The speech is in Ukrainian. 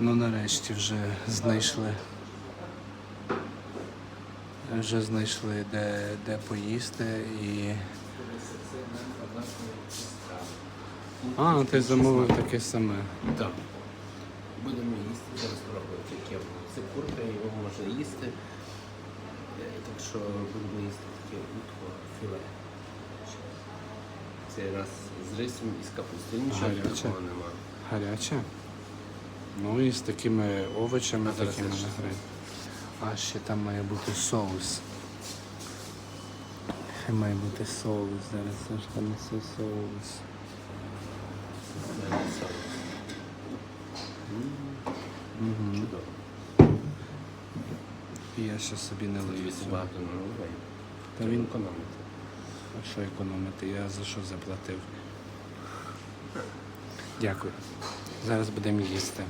Ну нарешті вже знайшли. Вже знайшли де, де поїсти і. А, ти замовив таке саме. Так. Будемо їсти, зараз спробувати яке. Це курка, його можна їсти. Е, Так що будемо їсти таке утко філе. Цей раз з рисом і з капустою. Нічого такого нема. Гаряче. Ну і з такими овочами А такими я на гриль. А ще там має бути соус. Ще має бути соус. Зараз Сашка несе соус. Угу. Чудово. І я ще собі не лию. Та він економити. А що економити? Я за що заплатив? Дякую. Зараз будемо їсти.